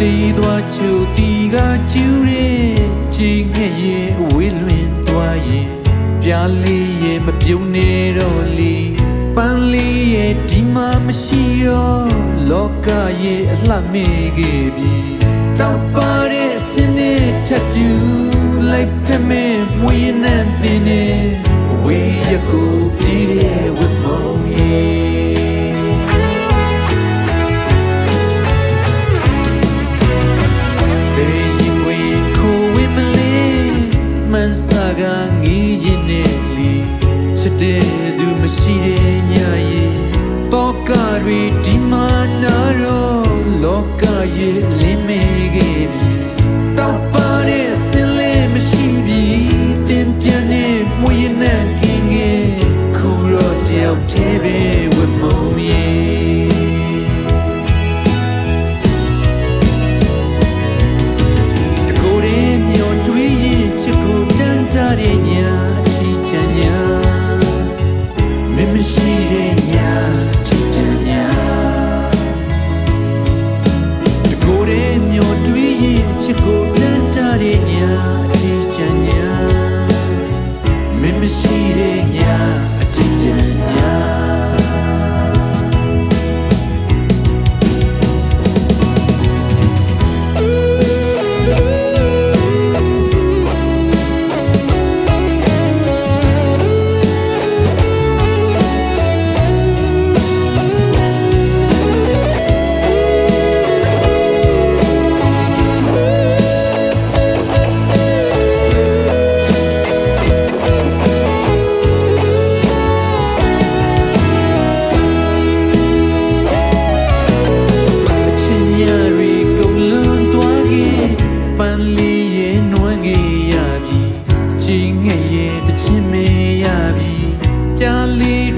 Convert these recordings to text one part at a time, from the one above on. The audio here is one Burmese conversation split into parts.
သွားချိုတီကကျူးရဲ့ကြီးငှက်ရဲ့ဝေးလွင်သွားရင်ပြားလေးရဲ့မပြုံးနေတော့လီပန်းလေးရဲ့ဒီမှာမရှိတော့လောကရဲ့အလှမေးခဲ့ပြီ ရီဒီမာနာရောလောကရဲ့လင်းမေခဲ့ပြီ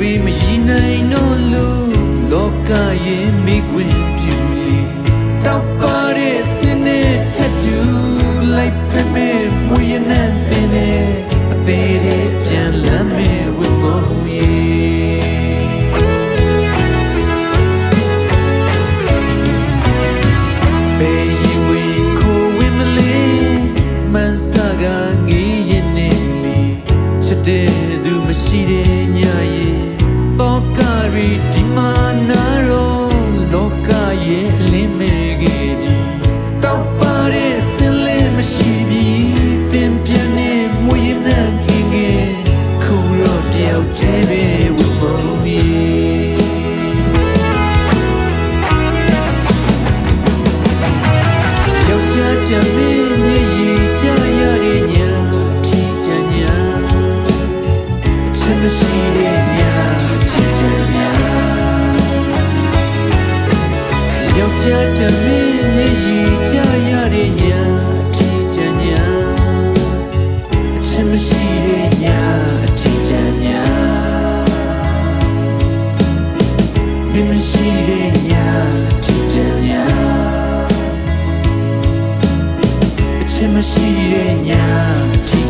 လေးတွေမရည်နိုင်တော့လို့လောကရဲ့မိခွင်ပြူလီတောက်ပါတဲ့စင်းနဲ့ထက်တူလိုက်ဖက်မဲ့မွေရနန်းတင်နေအသေးတဲ့ပြန်လမ်းမဲ့ဝတ်မောင်ရဲ့ဘေးရင်ဝင်ခိုးဝင်မလေးမန်စာကငေးရင်နေလီချစ်တဲ့သူမရှိတဲ့ညရဲ့တော့ က ယောက်ျားတမင်းမျက်ရည်ကြရတဲ့ညာအထီးချမ်းညာအချက်မရှိတဲ့ညာအထီးချမ်းညာမင်းမရှိတဲ့ညာအထီးချမ်းညာအချင်မရှိတဲ့ညာအချစ်တဲ့ညာ